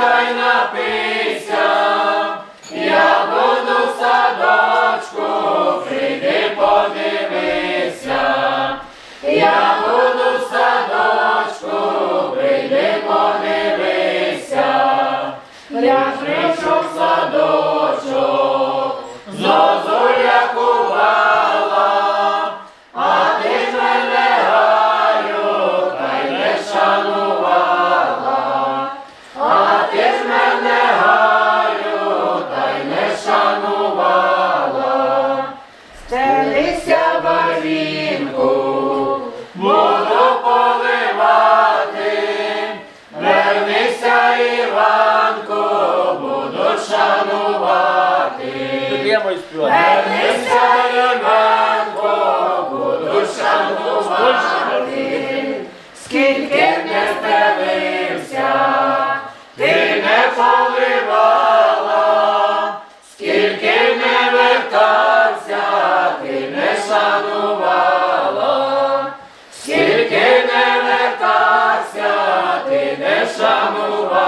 та й я буду в садочку, прийди подивися, я буду в садочку, прийди подивися, Демо співати. Вернися, Іванко, буду шанувати, скільки не стелився, ти не поливала, скільки не вертався, ти не шанувала, скільки не вертався, ти не шанувала.